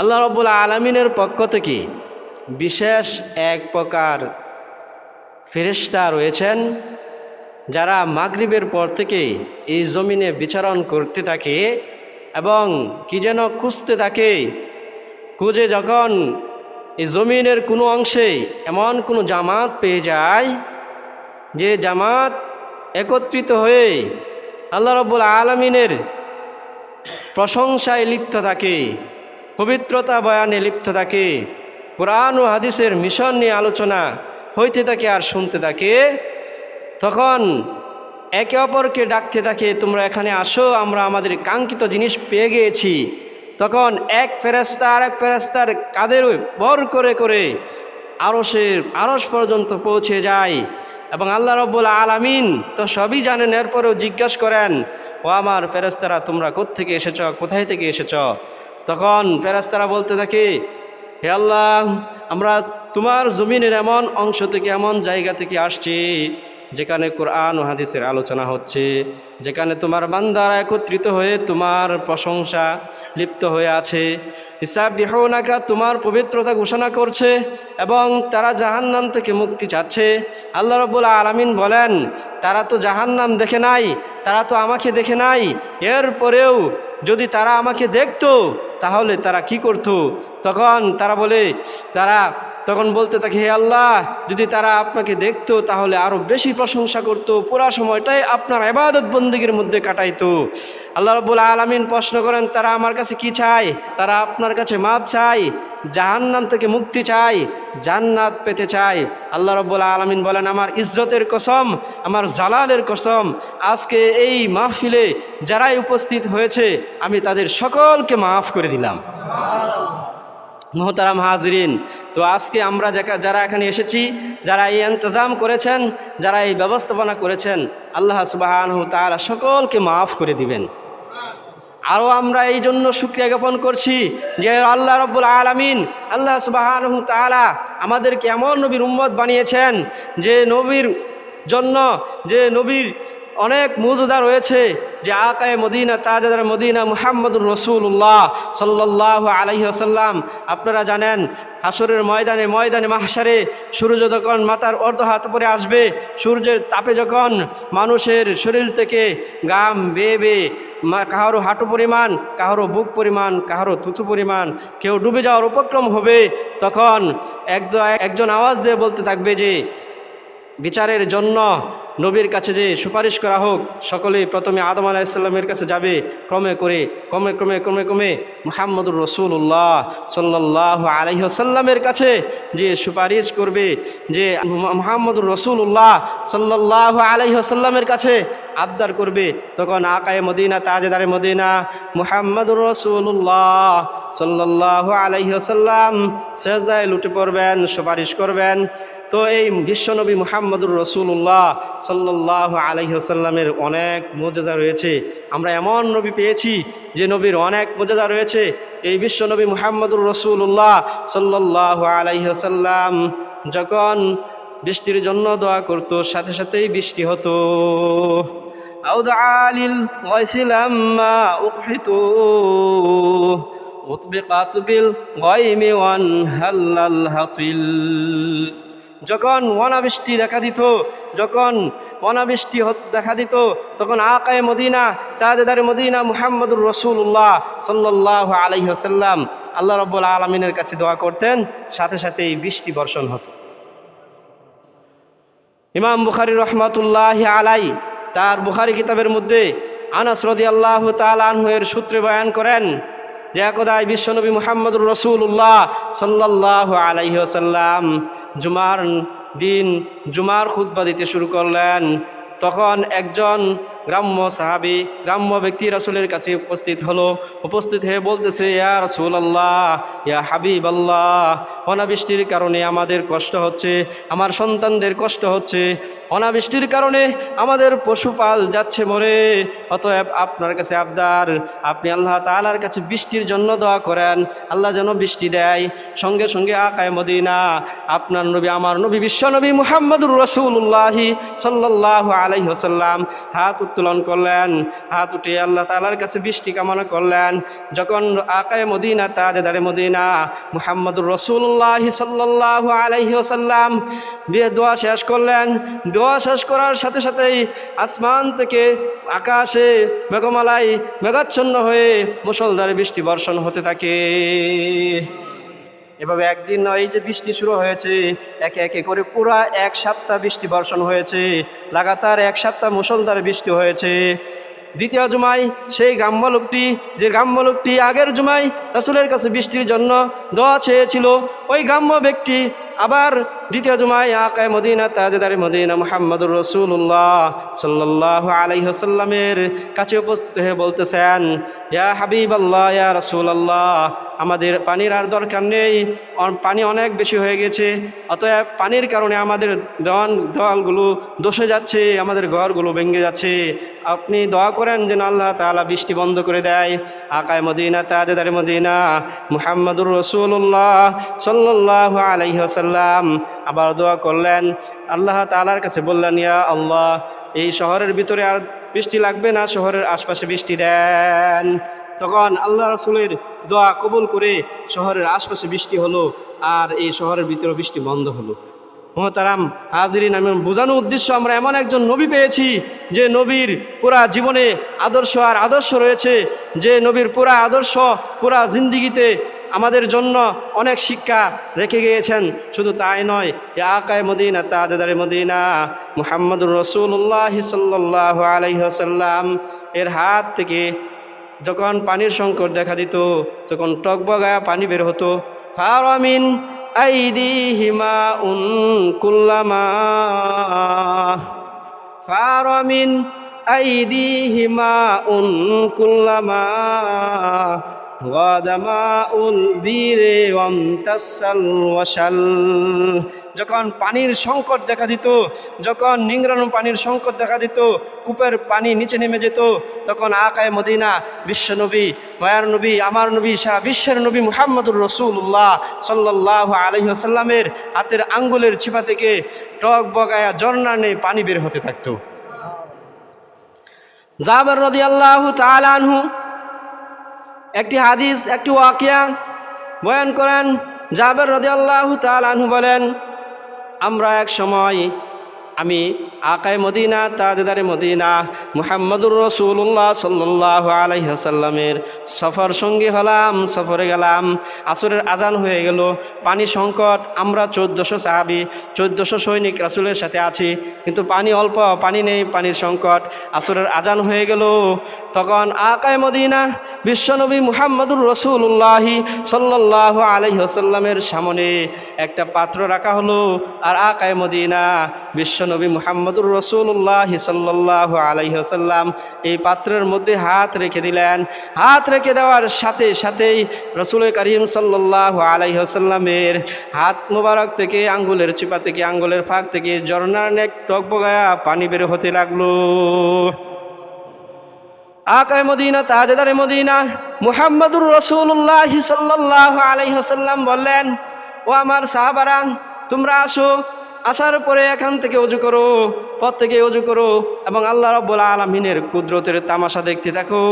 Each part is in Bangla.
আল্লাহ রব্বুল আলমিনের পক্ষ থেকে বিশেষ এক প্রকার ফেরেশতা রয়েছেন, যারা মাগরিবের পর থেকে এই জমিনে বিচারণ করতে থাকে এবং কি যেন খুঁজতে থাকে। খুঁজে যখন এই জমিনের কোনো অংশে এমন কোনো জামাত পেয়ে যায়, যে জামাত একত্রিত হয়ে আল্লাহ রব্বুল আলমিনের প্রশংসায় লিপ্ত থাকে। পবিত্রতা বয়ানে লিপ্ত থাকে। কোরআন ও হাদিসের মিশন নিয়ে আলোচনা হইতে থাকে আর শুনতে থাকে। তখন একে অপরকে ডাকতে থাকে, তোমরা এখানে আসো, আমরা আমাদের কাঙ্ক্ষিত জিনিস পেয়ে গিয়েছি। তখন এক ফেরেস্তা আর এক ফেরেস্তার কাদের বর করে করে আরসের আরস পর্যন্ত পৌঁছে যায়। এবং আল্লাহ রব্বুল আলামিন তো সবই জানেন, এরপরেও জিজ্ঞাসা করেন, ও আমার ফেরেস্তারা তোমরা কোত্থেকে এসেছ? কোথায় থেকে এসেছ? তখন ফেরাস্তারা বলতে থাকে, হে আল্লাহ, আমরা তোমার জমিনের এমন অংশ থেকে এমন জায়গা থেকে আসছি, যেখানে কোরআন হাদিসের আলোচনা হচ্ছে, যেখানে তোমার বান্দারা একত্রিত হয়ে তোমার প্রশংসা লিপ্ত হয়ে আছে। হিসাব বিহনাকা তোমার পবিত্রতা ঘোষণা করছে এবং তারা জাহান্নাম থেকে মুক্তি চাচ্ছে। আল্লাহ রব্বুল আলমিন বলেন, তারা তো জাহান্নাম দেখে নাই তারা তো আমাকে দেখে নাই। এরপরেও যদি তারা আমাকে দেখত, তাহলে তারা কি করত? তখন তারা বলে, তারা তখন বলতে থাকে, হে আল্লাহ, যদি তারা আপনাকে দেখত, তাহলে আরও বেশি প্রশংসা করতো। পুরা সময়টাই আপনার আবাদত বন্দীগীর মধ্যে কাটাইতো। আল্লাহ রব্বুল আলমিন প্রশ্ন করেন, তারা আমার কাছে কি চায়? তারা আপনার কাছে মাপ চায়, জাহান্নাম থেকে মুক্তি চায়। জান্নাত পেতে চাই। আল্লাহ রব্বুল আলমিন বলেন, আমার ইজ্জতের কসম, আমার জালালের কসম, আজকে এই মাহফিলে যারাই উপস্থিত হয়েছে, আমি তাদের সকলকে মাফ করে দিলাম। মোহতারাম হাজরিন, তো আজকে আমরা যারা এখানে এসেছি, যারা এই ইন্তজাম করেছেন, যারা এই ব্যবস্থাপনা করেছেন, আল্লাহ সুবাহান তালা সকলকে মাফ করে দিবেন। আরও আমরা এই জন্য সুক্রিয়া জ্ঞাপন করছি যে আল্লাহ রব্বুল আলমিন, আল্লাহ সুবাহান তালা আমাদেরকে এমন নবীর উম্মত বানিয়েছেন যে নবীর জন্য, যে নবীর অনেক মজুদা রয়েছে যে আকায় মদিনা, তাজাদার মদিনা মুহাম্মদুর রসুল্লাহ সাল্লাহ আলহিহাসাল্লাম আপনারা জানেন হাসরের ময়দানে ময়দানে মাহসারে সূর্য যখন মাথার অর্ধ হাত উপরে আসবে, সূর্যের তাপে যখন মানুষের শরীর থেকে গাম বেয়ে বেয়ে কাহারো হাঁটু পরিমাণ, কাহারো বুক পরিমাণ, কাহারো থুতু পরিমাণ, কেউ ডুবে যাওয়ার উপক্রম হবে, তখন একজন আওয়াজ দিয়ে বলতে থাকবে যে, বিচারের জন্য নবীর কাছে যে সুপারিশ করা হোক, সকলেই প্রথমে আদম আলাইসাল্লামের কাছে যাবে, ক্রমে করে, ক্রমে ক্রমে ক্রমে ক্রমে মুহাম্মদুর রসুল্লাহ সাল্লাহ আলহিহসাল্লামের কাছে যে সুপারিশ করবে, যে মুহাম্মদুর রসুল্লাহ সাল্লাহ আলহিহসাল্লামের কাছে আবদার করবে, তখন আকায় মদিনা, তাজেদারে মদিনা, মুহাম্মদুর রসুল্লাহ সাল্লাহ আলহিহসাল্লাম সেজদায় লুটে পড়বেন, সুপারিশ করবেন। তো এই বিশ্বনবী মোহাম্মদুর রসুল্লাহ সাল্লাহ আলহিহসাল্লামের অনেক মর্যাদা রয়েছে। আমরা এমন নবী পেয়েছি যে নবীর অনেক মর্যাদা রয়েছে। এই বিশ্বনবী মোহাম্মদুর রসুল্লাহ সাল্লাহ আলহিহসাল্লাম যখন বৃষ্টির জন্য দোয়া করত, সাথে সাথেই বৃষ্টি হতো। উৎবে কাতবিল গয় ওয়ান হাল্লাল হাতিল। যখন অনাবৃষ্টি দেখা দিত, যখন অনাবৃষ্টি দেখা দিত, তখন আকায় মদিনা, তাজেদার মদিনা মুহাম্মদুর রসুল্লাহ সাল্লাহ আলহি আসাল্লাম আল্লাহ রব্বুল আলমিনের কাছে দোয়া করতেন, সাথে সাথেই বৃষ্টি বর্ষণ হতো। ইমাম বুখারি রহমতুল্লাহ আলাই তার বুখারি কিতাবের মধ্যে আনাস রদি আল্লাহ তালানহের সূত্রে বয়ান করেন একদায় বিশ্বনবী মোহাম্মদ রসুল্লাহ সাল্লাহ আলাইসাল্লাম জুমার দিন জুমার খুদ্া দিতে শুরু করলেন। তখন একজন গ্রাম্য সাহাবি গ্রাম্য ব্যক্তি রাসুলের কাছে উপস্থিত হলো। উপস্থিত হয়ে বলতেছে, ইয়া রসুল আল্লাহ ইয়া হাবিব আল্লাহ অনাবৃষ্টির কারণে আমাদের কষ্ট হচ্ছে, আমার সন্তানদের কষ্ট হচ্ছে। অনাবৃষ্টির কারণে আমাদের পশুপাল যাচ্ছে মরে, অতএব আপনার কাছে আবদার, আপনি আল্লাহ তালার কাছে বৃষ্টির জন্য দোয়া করেন। আল্লাহ যেন বৃষ্টি দেয়। সঙ্গে সঙ্গে আকায় মদিনা, আপনার নবী, আমার নবী বিশ্ব নবী মুহাম্মদুর রসুল্লাহি সাল্লাহ আলাইহসাল্লাম হাত উত্তোলন করলেন, হাত উঠিয়ে আল্লাহ তালার কাছে বৃষ্টি কামনা করলেন। যখন আকায় মদিনা, তাজেদারে মদিনা, মুহাম্মদুর রসুল্লাহ সাল্লাহ আলাইহি ওসাল্লাম বিয়ে দোয়া শেষ করলেন। দোয়া শেষ করার সাথে সাথেই আসমান থেকে আকাশে মেঘমালায় মেঘাচ্ছন্ন হয়ে মুসলধারে বৃষ্টি বর্ষণ হতে থাকে। এভাবে একদিন নয়, এই যে বৃষ্টি শুরু হয়েছে, একে একে করে পুরা এক সপ্তাহ বৃষ্টি বর্ষণ হয়েছে, লাগাতার এক সপ্তাহ মুসলধারে বৃষ্টি হয়েছে। দ্বিতীয় জুমায় সেই গ্রাম্য লোকটি, যে গ্রাম্য লোকটি আগের জুমায় রসুলের কাছে বৃষ্টির জন্য দোয়া চেয়েছিল, ওই গ্রাম্য ব্যক্তি আবার দ্বিতীয় জুমায় আকায় মদিনা, তাজদারে মদিনা, মোহাম্মদুর রসুল্লাহ সাল্লাহ আলাইহসাল্লামের কাছে উপস্থিত হয়ে বলতেছেন, ইয়া হাবিব আল্লাহ ইয়া রসুল আল্লাহ আমাদের পানির আর দরকার নেই পানি অনেক বেশি হয়ে গেছে, অতএব পানির কারণে আমাদের দেওয়ান দেওয়ালগুলো দোষে যাচ্ছে, আমাদের ঘরগুলো ভেঙে যাচ্ছে। আপনি দোয়া করেন যেন আল্লাহ তাআলা বৃষ্টি বন্ধ করে দেয়। আকায় মদিনা, তাজদারে মদিনা, মুহাম্মদুর রসুল্লাহ সাল্লাহ আলাইহসাল্লাম আবার দোয়া করলেন। আল্লাহ তালার কাছে বললেন, ইয়া আল্লাহ, এই শহরের ভিতরে আর বৃষ্টি লাগবে না? শহরের আশপাশে বৃষ্টি দেন। তখন আল্লাহ রসুলের দোয়া কবুল করে শহরের আশপাশে বৃষ্টি হলো আর এই শহরের ভিতরে বৃষ্টি বন্ধ হলো। মহতারাম হাজিরিন, আমি বোঝানোর উদ্দেশ্য, আমরা এমন একজন নবী পেয়েছি যে নবীর পুরা জীবনে আদর্শ আর আদর্শ রয়েছে, যে নবীর পুরা আদর্শ, পুরা জিন্দিগিতে আমাদের জন্য অনেক শিক্ষা রেখে গিয়েছেন। শুধু তাই নয় আকায় মদিনা, তাজাদারে মদিনা, মুহাম্মদুর রসুল্লাহ সাল্লাহ আলাইসাল্লাম এর হাত থেকে যখন পানির সংকট দেখা দিত, তখন টকবগায়া পানি বের হতো। ফারামিন আইদিহিমা উন কুল্লামা ফারামিন আইদিহিমা উন কুল্লামা যখন পানির সংকট দেখা দিত, যখন নিংড়ানো পানির সংকট দেখা দিত, কূপের পানি নিচে নেমে যেত, তখন আকায় মদিনা বিশ্বনবী মায়ার নবী, আমার নবী, সারা বিশ্বের নবী মুহাম্মদুর রসুল্লাহ সাল্লাহ আলহিহাসাল্লামের হাতের আঙ্গুলের ছিপা থেকে টক বগায়া ঝর্ণা নেই পানি বের হতে থাকতো। জাবার রদি আল্লাহ তালানহু একটি হাদিস একটি ওয়াকিয়া বয়ান করেন। জাবের রদে আল্লাহ তালু বলেন আমরা এক সময় আমি আকায় মদিনা, তাজদারে মদিনা, মুহাম্মদুর রসুল্লাহ সাল্লাহ আলাইহাসাল্লামের সফর সঙ্গী হলাম, সফরে গেলাম। আসরের আজান হয়ে গেল। পানি সংকট, আমরা চোদ্দোশো সাহাবি, চোদ্দোশো সৈনিক রাসুলের সাথে আছি। কিন্তু পানি অল্প, পানি নেই, পানির সংকট। আসরের আজান হয়ে গেল। তখন আকায় মদিনা, বিশ্বনবী মুহাম্মদুর রসুল্লাহি সাল্লাহ আলাইহাসাল্লামের সামনে একটা পাত্র রাখা হলো। আর আকায় মদিনা বিশ্বনবী মুহাম্মদুর রসুল্লাহ সাল্লাহ আলাইহাসাল্লাম এই পাত্রের মধ্যে হাত রেখে দিলেন। হাত রেখে দেওয়ার সাথে সাথেই রসুল করিম সাল্লাহ আলাইহাসাল্লামের হাত মোবারক থেকে আঙ্গুলের চিপা থেকে আঙ্গুলের ফাঁক থেকে ঝর্ণার নেক টকবগায়া পানি বের হতে লাগল। আকায় মদিনা, তাজেদারে মদিনা, মুহাম্মদুর রসুল্লাহ সাল্লাহ আলাইহাসাল্লাম বললেন, ও আমার সাহাবারা, তোমরা আসো আসার পরে এখান থেকে অজু করো, পথ থেকে অজু করো এবং আল্লাহ রব্বুল আলমিনের কুদরতের তামাশা দেখতে থাকো।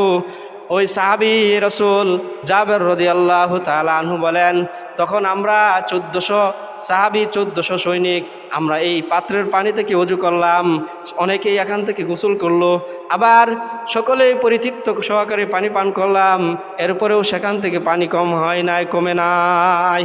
ওই সাহাবি রসুল জাবের রদি আল্লাহ তালু বলেন, তখন আমরা চোদ্দোশো সাহাবি চোদ্দশো সৈনিক, আমরা এই পাত্রের পানি থেকে অজু করলাম। অনেকেই এখান থেকে গোসল করল। আবার সকলেই পরিতৃপ্ত সহকারে পানি পান করলাম। এরপরেও সেখান থেকে পানি কম হয় নাই, কমে নাই।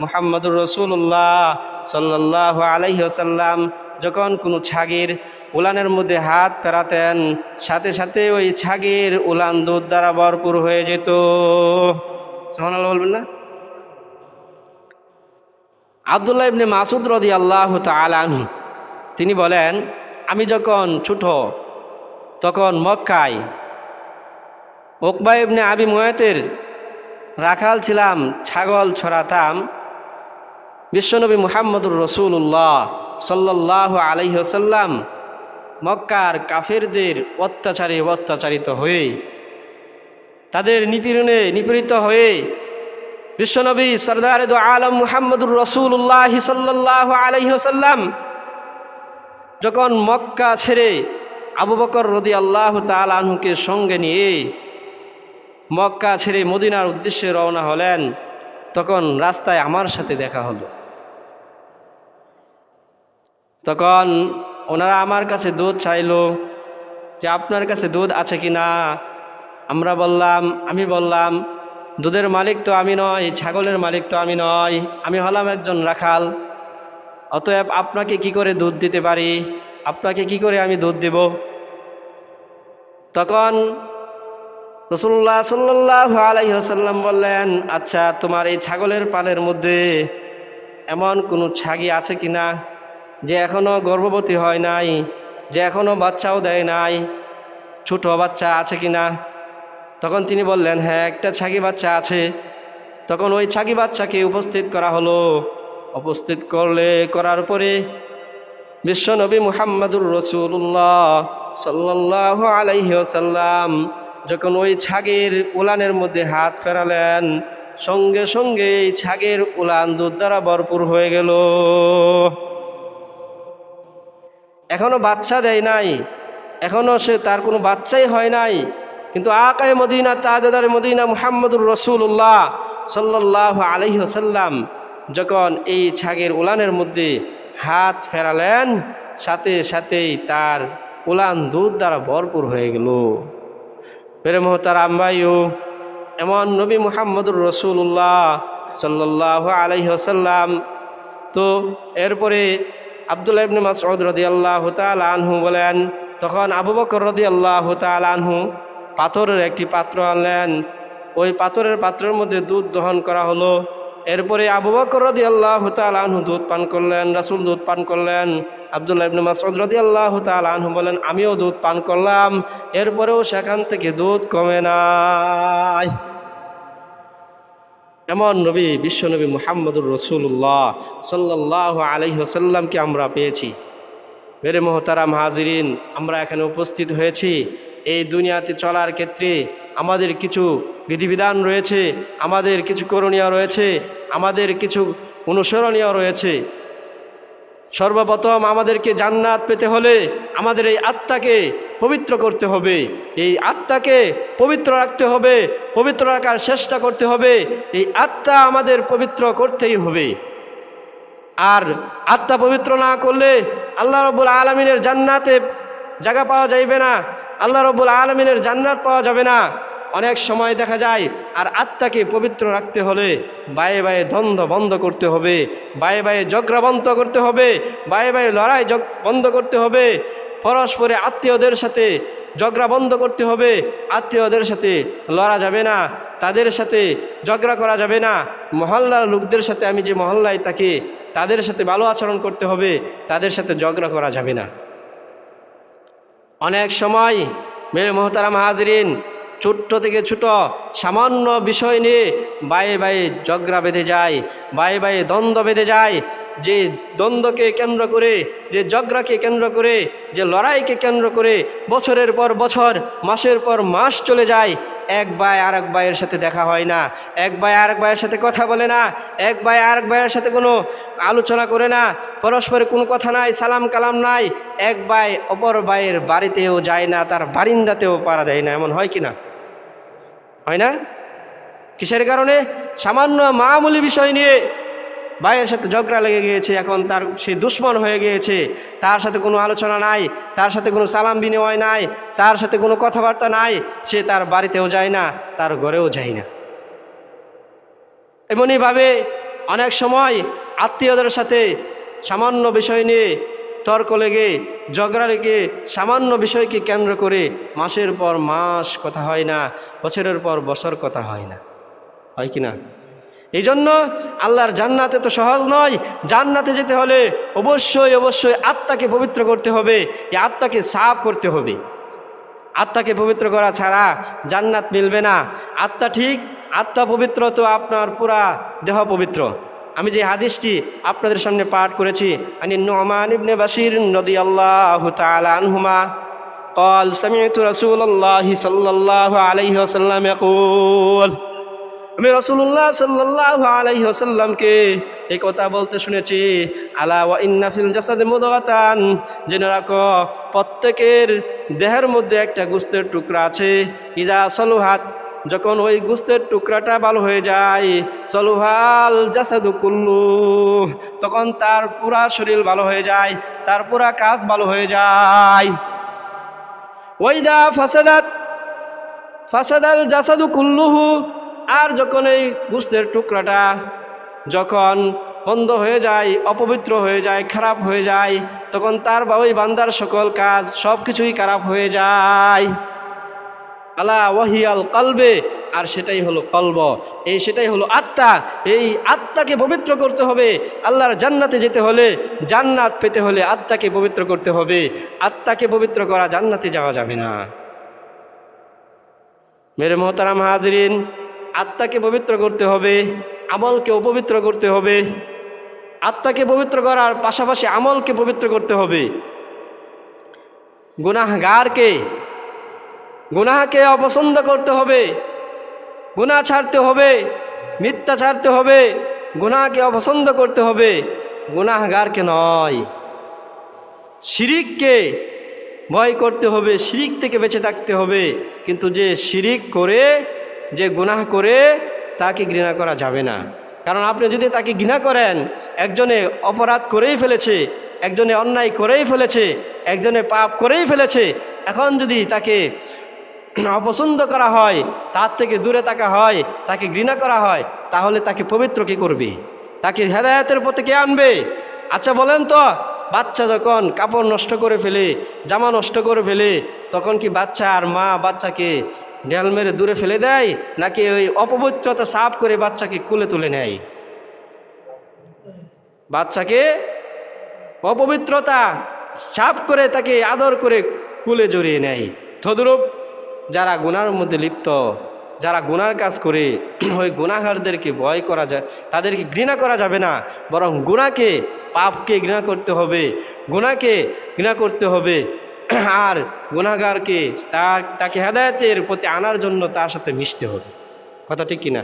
মুহাম্মদুর রসুল্লাহ সাল্লাহ আলাইসাল্লাম যখন কোনো ছাগির উলানের মধ্যে হাত পেরাতেন সাথে সাথে ওই ছাগির উলান দুধ দ্বারা ভরপুর হয়ে যেত। সোহানাল বলবেন না? আবদুল্লাহ ইবনে মাসুদ রদি আল্লাহ তালানহু তিনি বলেন, আমি যখন ছোট, তখন মক্কায় ওকবা ইবনে আবি মুয়াতের রাখাল ছিলাম, ছাগল ছড়াতাম বিশ্বনবী মুহাম্মদুর রসুল্লাহ সাল্লাহ আলহ্লাম মক্কার কাফেরদের অত্যাচারে অত্যাচারিত হয়ে, তাদের নিপীড়নে নিপীড়িত হয়ে বিশ্বনবী সরদার আলম মুহাম্মদুর রসুল্লাহ সাল্লাহ আলহ্লাম যখন মক্কা ছেড়ে আবু বকর রদি আল্লাহ তালহুকে সঙ্গে নিয়ে মক্কা ছেড়ে মদিনার উদ্দেশ্যে রওনা হলেন, তখন রাস্তায় আমার সাথে দেখা হলো। তখন ওনারা আমার কাছে দুধ চাইলো যে আপনার কাছে দুধ আছে কি না? আমরা বললাম, আমি বললাম, দুধের মালিক তো আমি নয় ছাগলের মালিক তো আমি নয় আমি হলাম একজন রাখাল। অতএব আপনাকে কি করে দুধ দিতে পারি? আপনাকে কি করে আমি দুধ দেব? তখন রসুল্লাহ সাল্লাহ আলাইসাল্লাম বললেন আচ্ছা তোমার এই ছাগলের পালের মধ্যে এমন কোনো ছাগি আছে কি না? যে এখনও গর্ভবতী হয় নাই, যে এখনও বাচ্চাও দেয় নাই, ছোট বাচ্চা আছে কি না? তখন তিনি বললেন হ্যাঁ একটা ছাগি বাচ্চা আছে। তখন ওই ছাগি বাচ্চাকে উপস্থিত করা হলো। উপস্থিত করলে, করার পরে বিশ্বনবী মুহাম্মদুর রসুল্লাহ সাল্লাহ আলাইসাল্লাম যখন ওই ছাগের উলানের মধ্যে হাত ফেরালেন, সঙ্গে সঙ্গে এই ছাগের উলান দুধ দ্বারা ভরপুর হয়ে গেল। এখনও বাচ্চা দেয় নাই। এখনও সে তার কোনো বাচ্চাই হয় নাই। কিন্তু আকায় মদিনা তাদার মদিনা মুহাম্মদুর রসুল্লাহ সাল্লাহ আলহিহসাল্লাম যখন এই ছাগের উলানের মধ্যে হাত ফেরালেন, সাথে সাথেই তার উলান দুধ দ্বারা ভরপুর হয়ে গেল। মেরে মহতার আম্বাইও এমন নবী মুহাম্মদুর রসুল্লাহ সাল্লাহ আলহিহসাল্লাম তো এরপরে আবদুল্লাহ ইবনে মাসউদ রাদিয়াল্লাহু তাআলা আনহু বলেন, তখন আবু বকর রাদিয়াল্লাহু তাআলা আনহু পাথরের একটি পাত্র আনলেন। ওই পাথরের পাত্রের মধ্যে দুধ দহন করা হলো। এরপরে আবু বকর রাদিয়াল্লাহু তাআলা আনহু দুধ পান করলেন, রাসূল দুধ পান করলেন। আবদুল্লাহ ইবনে মাসউদ রাদিয়াল্লাহু তাআলা আনহু বলেন, আমিও দুধ পান করলাম, এরপরেও সেখান থেকে দুধ কমে নাই। এমন নবী বিশ্বনবী মুহাম্মদুর রসুল্লাহ সাল্লাহ আলহি আসাল্লামকে আমরা পেয়েছি। মেরে মোহতারাম হাজিরিন, আমরা এখানে উপস্থিত হয়েছি। এই দুনিয়াতে চলার ক্ষেত্রে আমাদের কিছু বিধিবিধান রয়েছে, আমাদের কিছু করণীয় রয়েছে, আমাদের কিছু অনুসরণীয় রয়েছে। সর্বপ্রথম আমাদেরকে জান্নাত পেতে হলে আমাদের এই আত্মাকে পবিত্র করতে হবে। এই আত্মাকে পবিত্র রাখতে হবে, পবিত্র রাখার চেষ্টা করতে হবে। এই আত্মা আমাদের পবিত্র করতেই হবে। আর আত্মা পবিত্র না করলে আল্লাহ রবুল আলমিনের জান্নাতে জায়গা পাওয়া যাইবে না। আল্লাহ রবুল আলমিনের জান্নাত পাওয়া যাবে না। অনেক সময় দেখা যায়, আর আত্মাকে পবিত্র রাখতে হলে বায়ে বায়ে দ্বন্দ্ব বন্ধ করতে হবে, বায়ে বায়ে ঝগড়া বন্ধ করতে হবে, বায়ে বায়ে লড়াই বন্ধ করতে হবে। পরস্পরে আত্মীয়দের সাথে ঝগড়া বন্ধ করতে হবে। আত্মীয়দের সাথে লড়া যাবে না। তাদের সাথে ঝগড়া করা যাবে না। মহল্লার লোকদের সাথে আমি যে মহল্লায় থাকি, তাদের সাথে ভালো আচরণ করতে হবে। তাদের সাথে ঝগড়া করা যাবে না। অনেক সময় মেরে মোহতারাম হাজরিন ছোট্ট থেকে ছোট, সামান্য বিষয় নিয়ে বায়ে বায়ে ঝগড়া বেঁধে যায় বায়ে বায়ে দ্বন্দ্ব বেঁধে যায়। যে দ্বন্দ্বকে কেন্দ্র করে, যে ঝগড়াকে কেন্দ্র করে, যে লড়াইকে কেন্দ্র করে বছরের পর বছর, মাসের পর মাস চলে যায়। এক ভাই আর এক ভাইয়ের সাথে দেখা হয় না। এক ভাই আর এক ভাইয়ের সাথে কথা বলে না। এক ভাই আর এক ভাইয়ের সাথে কোনো আলোচনা করে না। পরস্পরের কোনো কথা নাই, সালাম কালাম নাই। এক ভাই অপর ভাইয়ের বাড়িতেও যায় না, তার বারিন্দাতেও পারা দেয় না। এমন হয় কি না? হয় না? কিসের কারণে? সামান্য মামুলি বিষয় নিয়ে ভাইয়ের সাথে ঝগড়া লেগে গিয়েছে, এখন তার সে দুশ্মন হয়ে গিয়েছে। তার সাথে কোনো আলোচনা নাই, তার সাথে কোনো সালাম বিনিময় নাই, তার সাথে কোনো কথাবার্তা নাই, সে তার বাড়িতেও যায় না, তার ঘরেও যায় না। এমনইভাবে অনেক সময় আত্মীয়দের সাথে সামান্য বিষয় নিয়ে তর্ক লেগে ঝগড়া সামান্য বিষয়কে কেন্দ্র করে মাসের পর মাস কথা হয় না, বছরের পর বছর কথা হয় না। হয় কি না? এই জন্য আল্লাহর জান্নাতে তো সহজ নয়। জান্নাতে যেতে হলে অবশ্যই অবশ্যই আত্মাকে পবিত্র করতে হবে, এই আত্মাকে সাফ করতে হবে। আত্মাকে পবিত্র করা ছাড়া জান্নাত মিলবে না। আত্মা ঠিক, আত্মা পবিত্র তো আপনার পুরা দেহ পবিত্র। আমি যে হাদিসটি আপনাদের সামনে পাঠ করেছি আনি নোমান ইবনে বাসির নদী আল্লাহ আনহুমা قال سمعت رسول الله صلى الله عليه وسلم يقول আমি রসুল্লাহ সাল্লাহ আলাইহি আসাল্লামকে এই কথা বলতে শুনেছি আলা ওয়া ইন্নাফিল জাসাদে মুদাগাতান জেনে রাখো প্রত্যেকের দেহের মধ্যে একটা গুস্তের টুকরা আছে ইজা সলুহাত যখন ওই গুস্তের টুকরাটা ভালো হয়ে যায় সলুহাল জাসাদু কুল্লু। তখন তার পুরা শরীর ভালো হয়ে যায়, তার পুরা কাজ ভালো হয়ে যায়। ওইদা ফাসাদাত, ফাসাদাল জাসাদু কুল্লুহু। আর যখন এই গুস্তের টুকরাটা যখন বন্ধ হয়ে যায়, অপবিত্র হয়ে যায়, খারাপ হয়ে যায়, তখন তার বা ওই বান্দার সকল কাজ সব কিছুই খারাপ হয়ে যায়। আলা ওয়াহিয়াল কলবে, আর সেটাই হলো কলব। এই সেটাই হলো আত্মা। এই আত্মাকে পবিত্র করতে হবে। আল্লাহর জান্নাতে যেতে হলে জান্নাত পেতে হলে আত্মাকে পবিত্র করতে হবে। আত্মাকে পবিত্র করা জান্নাতে যাওয়া যাবে না। মেরে মোহতারাম হাজরিন, আত্মাকে পবিত্র করতে হবে, আমলকে অপবিত্র করতে হবে। আত্মাকে পবিত্র করার পাশাপাশি আমলকে পবিত্র করতে হবে। গুনাহগারকে গুনাহকে অপছন্দ করতে হবে, গুনাহ ছাড়তে হবে, মিথ্যা ছাড়তে হবে, গুনাহকে অপছন্দ করতে হবে, গুনাহগারকে নয়। শিরিককে ভয় করতে হবে, শিরিক থেকে বেঁচে থাকতে হবে। কিন্তু যে শিরিক করে, যে গুনাহ করে, তাকে ঘৃণা করা যাবে না। কারণ আপনি যদি তাকে ঘৃণা করেন, একজনে অপরাধ করেই ফেলেছে, একজনে অন্যায় করেই ফেলেছে, একজনে পাপ করেই ফেলেছে, এখন যদি তাকে অপছন্দ করা হয়, তার থেকে দূরে থাকা হয়, তাকে ঘৃণা করা হয়, তাহলে তাকে পবিত্র কে করবে? তাকে হেদায়তের পথে কে আনবে? আচ্ছা বলেন তো, বাচ্চা যখন কাপড় নষ্ট করে ফেলে, জামা নষ্ট করে ফেলে, তখন কি বাচ্চা আর মা বাচ্চাকে ঢেল মেরে দূরে ফেলে দেয়, নাকি ওই অপবিত্রতা সাফ করে বাচ্চাকে কুলে তুলে নেয়? বাচ্চাকে অপবিত্রতা সাফ করে তাকে আদর করে কুলে জড়িয়ে নেয়। তদরূপ যারা গুনার মধ্যে লিপ্ত, যারা গুনার কাজ করে, ওই গুণাগারদেরকে ভয় করা যায়, তাদেরকে ঘৃণা করা যাবে না। বরং গুণাকে পাপকে ঘৃণা করতে হবে গুণাকে ঘৃণা করতে হবে। আর গুণাগারকে তার, তাকে হেদায়তের প্রতি আনার জন্য তার সাথে মিশতে হবে। কথা ঠিক কিনা?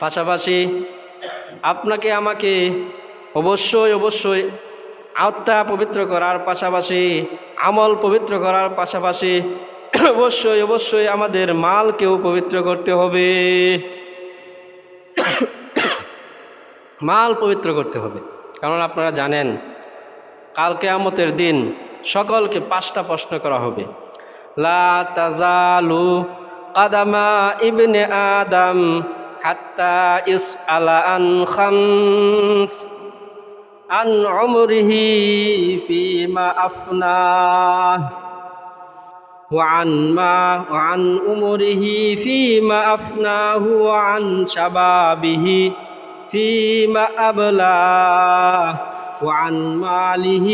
পাশাপাশি আপনাকে আমাকে অবশ্যই অবশ্যই আত্মা পবিত্র করার পাশাপাশি, আমল পবিত্র করার পাশাপাশি অবশ্যই অবশ্যই আমাদের মালকেও পবিত্র করতে হবে। মাল পবিত্র করতে হবে। কারণ আপনারা জানেন, কাল কেয়ামতের দিন সকলকে পাঁচটা প্রশ্ন করা হবে। লা তাজালু কাদামা ইবনে আদম হাত্তা ইস আলা আন খামস, আন উমরিহি ফিমা আফনা। وعن ما وعن أمره فيما أفناه وعن شبابه فيما أبلاه وعن ماله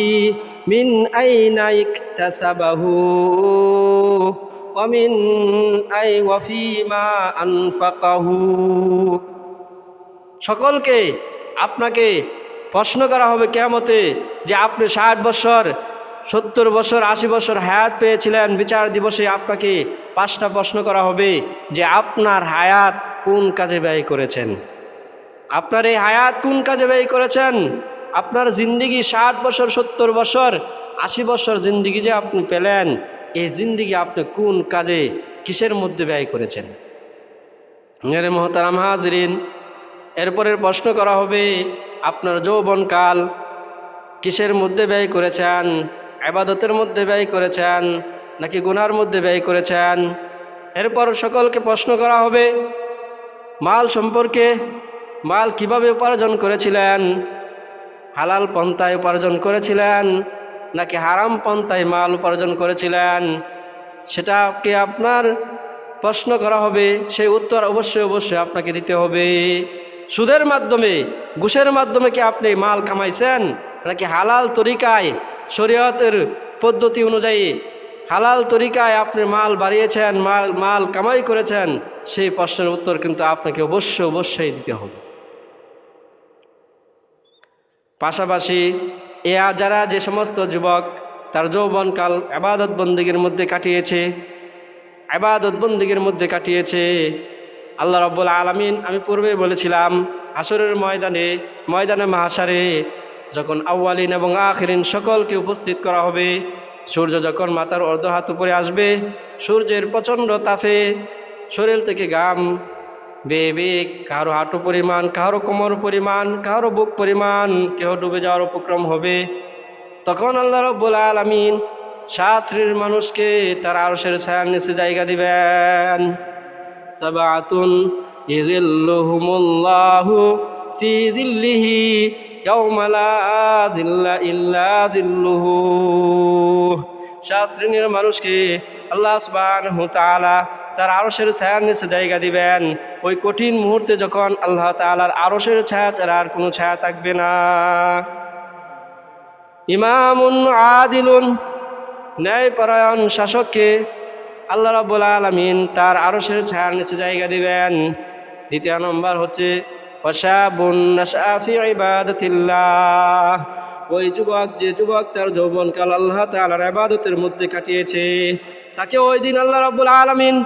من أين اكتسبه ومن أي وفيما أنفقه সকলকে আপনাকে প্রশ্ন করা হবে কেমতে যে আপনি ষাট বছর সত্তর বছর, আশি বছর হায়াত পেয়েছিলেন। বিচার দিবসে আপনাকে পাঁচটা প্রশ্ন করা হবে যে আপনার হায়াত কোন কাজে ব্যয় করেছেন? আপনার এই হায়াত কোন কাজে ব্যয় করেছেন? আপনার জিন্দিগি ষাট বছর, সত্তর বছর, আশি বছর জিন্দিগি যে আপনি পেলেন, এই জিন্দিগি আপনি কোন কাজে, কিসের মধ্যে ব্যয় করেছেন? এর মহতারাম হাজরিন, এরপরের প্রশ্ন করা হবে, আপনার যৌবনকাল কিসের মধ্যে ব্যয় করেছেন? আবাদতের মধ্যে ব্যয় করেছেন, নাকি গুনার মধ্যে ব্যয় করেছেন? এরপর সকলকে প্রশ্ন করা হবে, মাল সম্পর্কে মাল কীভাবে উপার্জন করেছিলেন? হালাল পন্থায় উপার্জন করেছিলেন, নাকি হারাম পন্থায় মাল উপার্জন করেছিলেন? সেটাকে আপনার? প্রশ্ন করা হবে, সেই উত্তর অবশ্যই অবশ্যই আপনাকে দিতে হবে। সুদের মাধ্যমে, ঘুষের মাধ্যমে কি আপনি মাল কামাইছেন, নাকি হালাল তরিকায় শরীয়তের পদ্ধতি অনুযায়ী হালাল তরিকায় আপনি মাল বাড়িয়েছেন, মাল মাল কামাই করেছেন, সেই প্রশ্নের উত্তর কিন্তু আপনাকে অবশ্যই অবশ্যই দিতে হবে। পাশাপাশি এ যারা যে সমস্ত যুবক তার যৌবনকাল আবাদত বন্দীগীর মধ্যে কাটিয়েছে, আবাদত বন্দীগীর মধ্যে কাটিয়েছে, আল্লাহ রব্বুল আলমিন, আমি পূর্বে বলেছিলাম আসরের ময়দানে ময়দানে মাহাসারে যখন আউ্বালিন এবং আখরিন সকলকে উপস্থিত করা হবে, সূর্য যখন মাথার অর্ধ হাত উপরে আসবে, সূর্যের প্রচণ্ড তাপে শরীর থেকে গাম বেয়ে বেয়ে কারও হাঁটু পরিমাণ, কারও কোমর পরিমাণ, কারও বুক পরিমাণ, কেহ ডুবে যাওয়ার উপক্রম হবে। তখন আল্লাহ রব্বুল আলমিন সাত শ্রেণির মানুষকে তার আরশের ছায়ার নিচে জায়গা দিবেন। সাবাতুন ইজিল্লুহুমুল্লাহু ফি দিল্লিহি শ্রেণির মানুষকে আল্লাহ সুবহানাহু তাআলা তার আরশের ছায়ার নিচে জায়গা দিবেন। ওই কঠিন মুহূর্তে যখন আল্লাহ তাআলার আরশের ছায়া ছাড়া আর কোনো ছায়া থাকবে না। ইমামুন আদিলুন, ন্যায়পরায়ণ শাসককে আল্লাহ রাব্বুল আলামিন তার আরশের ছায়ার নিচে জায়গা দিবেন। দ্বিতীয় নম্বর হচ্ছে ওয়াশাবুন নাশা ফি ইবাদাতিল্লাহ। ওই যুবক, যে যুবক তার যৌবনকাল আল্লাহ তাআলার ইবাদতের মধ্যে কাটিয়েছে, তাকে ওই দিন আল্লাহ রাব্বুল আলামিন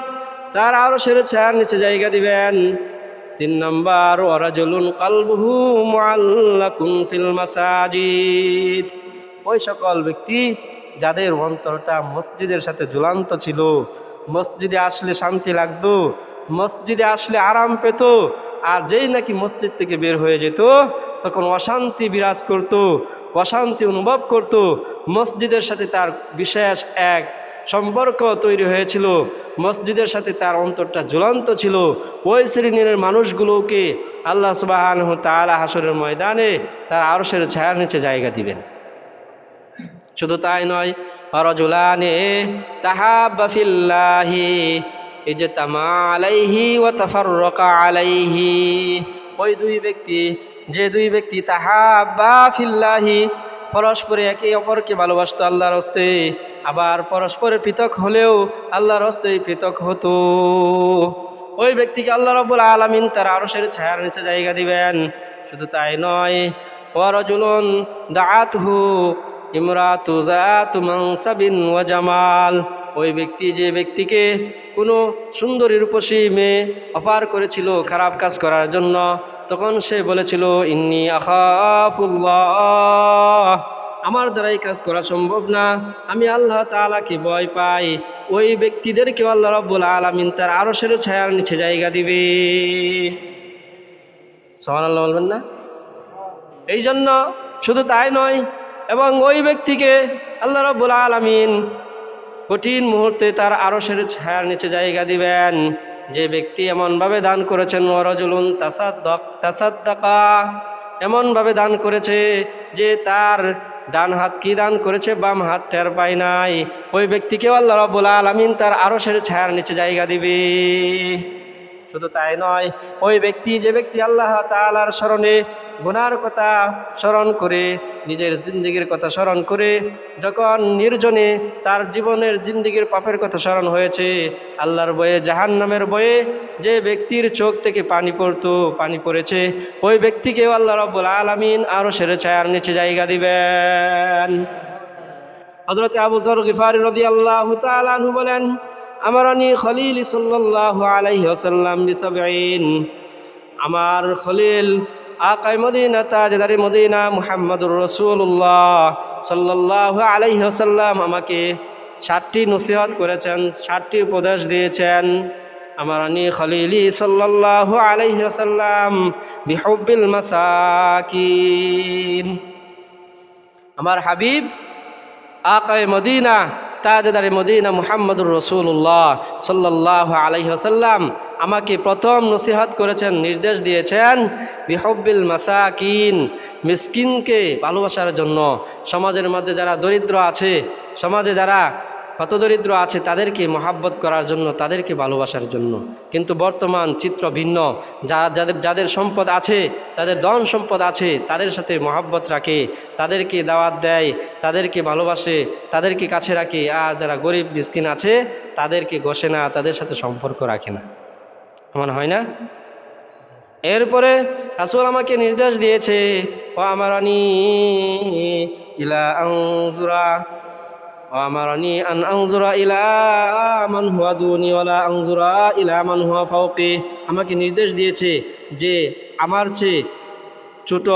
তার আরশের ছায়ার নিচে জায়গা দিবেন। তিন নম্বর ওরাজুলুন কালবুহু মুআল্লাকুন ফিল মাসাজিদ। ওই সকল ব্যক্তি যাদের অন্তরটা মসজিদের সাথে ঝুলান্ত ছিল, মসজিদে আসলে শান্তি লাগতো, মসজিদে আসলে আরাম পেত আর যেই নাকি মসজিদ থেকে বের হয়ে যেত, তখন অশান্তি বিরাজ করত, অশান্তি অনুভব করত। মসজিদের সাথে তার বিশেষ এক সম্পর্ক তৈরি হয়েছিল। মসজিদের সাথে তার অন্তরটা ঝুলন্ত ছিল। ওই শ্রেণির মানুষগুলোকে আল্লাহ সুবাহান তালা হাসরের ময়দানে তার আরশের ছায়ার নিচে জায়গা দিবেন। শুধু তাই নয় রজুলানে তাহাবাফিল্লাহি ইজতামা আলাইহি ওয়া তাফাররাকা আলাইহি। ওই দুই ব্যক্তি, যে দুই ব্যক্তি তাহাব্বা ফিল্লাহি, পরস্পরে একে অপরকে ভালোবাসতো আল্লাহর হস্তে, আবার পরস্পরে পৃথক হলেও আল্লাহর হস্তে পৃথক হতো। ওই ব্যক্তিকে আল্লাহ রব্বুল আলমিন তার আরশের ছায়ার নিচে জায়গা দিবেন। শুধু তাই নয় ওয়ারজুলুন দাআতহু ইমরাতু জাতু মানসাবিন ওয়া জামাল। ওই ব্যক্তি যে ব্যক্তিকে কোনো সুন্দরী রূপসী মেয়ে অপার করেছিল খারাপ কাজ করার জন্য, তখন সে বলেছিল, ইন্নি আখাফুল্লাহ, আমার দ্বারা এই কাজ করা সম্ভব না। আমি আল্লাহ তাআলাকে ভয় পাই। ওই ব্যক্তিদেরকে আল্লাহ রব্বুল আলামিন তার আরও সেরে ছায়ার নিচে জায়গা দিবে। সোহান আল্লাহ বলবেন না? এই জন্য শুধু তাই নয়, এবং ওই ব্যক্তিকে আল্লাহ রব্বুল আলমিন কঠিন মুহূর্তে তার আরশের ছায়ার নিচে জায়গা দিবেন। যে ব্যক্তি এমনভাবে দান করেছেন ওরজুলুন তাসাদ্দক, তাসাদ্দাকা। এমনভাবে দান করেছে যে তার ডান হাত কি দান করেছে, বাম হাত টের পায় নাই। ওই ব্যক্তিকেও আল্লাহ রবুল আলমিন তার আরশের ছায়ার নিচে জায়গা দিবে। শুধু তাই নয়, ওই ব্যক্তি, যে ব্যক্তি আল্লাহ তালার স্মরণে গুনার কথা স্মরণ করে, নিজের জিন্দিগির কথা স্মরণ করে, যখন নির্জনে তার জীবনের জিন্দিগির পাপের কথা স্মরণ হয়েছে, আল্লাহর বয়ে জাহান নামের বয়ে, যে ব্যক্তির চোখ থেকে পানি পড়তো, পানি পড়েছে, ওই ব্যক্তিকেও আল্লাহ রব্বুল আলমিন আরও সেরে ছায়ার নিচে জায়গা দিবেন। হজরত আবু জর গিফারি রদি আল্লাহ তালু বলেন আমারানি খলিল সাল্লাহ আলাইহি ওসাল্লাম বিসাবিন আমার খলিল আকাই মদিনা, তাজদারি মদিনা মুহাম্মদুর রসুল্লাহ সাল্লাহ আলাইহি ওসাল্লাম আমাকে ষাটটি নসিহত করেছেন ষাটটি উপদেশ দিয়েছেন। আমার আনি খলিলি সাল্লাহ আলাইহি ওসাল্লাম বিহব্বিল মাসাকিন। আমার হাবিব আকায় মদিনা তাজদারে মদিনা মুহাম্মদুর রসুল্লাহ সাল্লাহ আলহিহাসাল্লাম আমাকে প্রথম নসিহাত করেছেন, নির্দেশ দিয়েছেন, বিহব্বিল মাসাকিন, মিসকিনকে ভালোবাসার জন্য। সমাজের মধ্যে যারা দরিদ্র আছে, সমাজে যারা হতদরিদ্র আছে তাদেরকে মহাব্বত করার জন্য, তাদেরকে ভালোবাসার জন্য। কিন্তু বর্তমান চিত্র ভিন্ন। যারা যাদের যাদের সম্পদ আছে, তাদের ধন সম্পদ আছে, তাদের সাথে মহাব্বত রাখে, তাদেরকে দাওয়াত দেয়, তাদেরকে ভালোবাসে, তাদেরকে কাছে রাখে। আর যারা গরিব, মিসকিন আছে, তাদেরকে ঘষে না, তাদের সাথে সম্পর্ক রাখে না। এমন হয় না? এরপরে রাসুল আমাকে নির্দেশ দিয়েছে, ও আমারানি ইলা আমারানি আন আংজুরা ইলা মান হুয়া দুনি ওয়ালা আংজুরা ইলা মান হুয়া ফাওকি আমাকে নির্দেশ দিয়েছে যে আমার চেয়ে ছোট,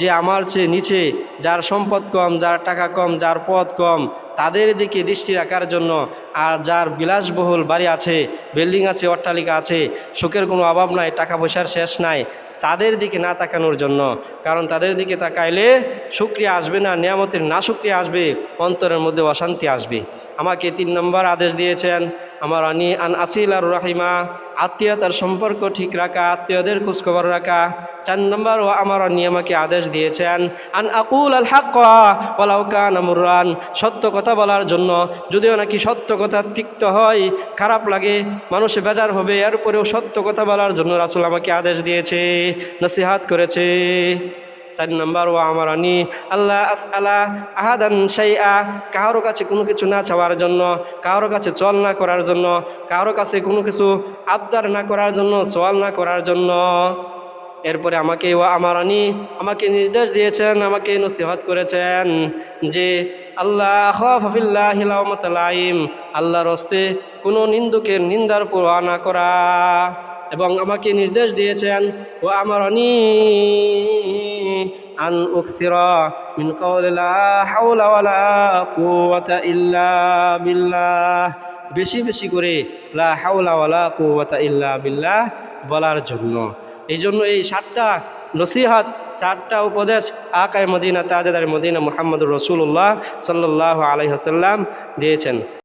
যে আমার চেয়ে নিচে, যার সম্পদ কম, যার টাকা কম, যার পদ কম, তাদের দিকে দৃষ্টি রাখার জন্য। আর যার বিলাসবহুল বাড়ি আছে, বিল্ডিং আছে, অট্টালিকা আছে, সুখের কোনো অভাব নাই, টাকা পয়সার শেষ নাই। তাদের দিকে না তাকানোর জন্য। কারণ তাদের দিকে তাকাইলে সুক্রিয়া আসবে না, নিয়ামতের না সুক্রিয়া আসবে, অন্তরের মধ্যে অশান্তি আসবে। আমাকে তিন নম্বর আদেশ দিয়েছেন আমার আনি আন আসিল আর রাহিমা আত্মীয়তার সম্পর্ক ঠিক রাখা, আত্মীয়দের খোঁজখবর রাখা। চার নম্বর, ও আমার আনি আমাকে আদেশ দিয়েছেন, আন আকুল আল হাক্কা ওলাউ কান আমুরান সত্য কথা বলার জন্য যদিও নাকি সত্য কথা তিক্ত হয়, খারাপ লাগে, মানুষে বেজার হবে, এর উপরেও সত্য কথা বলার জন্য রাসুল আমাকে আদেশ দিয়েছে, নসিহাত করেছে। চার নম্বর ও আমার আনি আল্লাহ আস আলা আহাদান সাইয়া কারোর কাছে কোনো কিছু না চাওয়ার জন্য কারোর কাছে চল না করার জন্য কারোর কাছে কোনো কিছু আবদার না করার জন্য সোয়াল না করার জন্য। এরপরে আমাকে ও আমার আনি আমাকে নির্দেশ দিয়েছেন, আমাকে নসিহত করেছেন যে আল্লাহ হফিল্লাহিলাইম আল্লাহর হস্তে কোনো নিন্দুকের নিন্দার পূর্বা না করা। এবং আমাকে নির্দেশ দিয়েছেন, ও আমার অনি আন উকসিরা মিন লা হাওলা ওয়ালা কুওয়াতা ইল্লা বিল্লাহ। বেশি বেশি করে লা হাওলা ওয়ালা কুওয়াতা ইল্লা বিল্লাহ বলার জন্য। এই জন্য এই সাতটা নসিহাত, সাতটা উপদেশ আকায় মদিনা, তাজাদার মদিনা মুহাম্মদুর রসুল্লাহ সাল্লাহ আলহিহাসাল্লাম দিয়েছেন।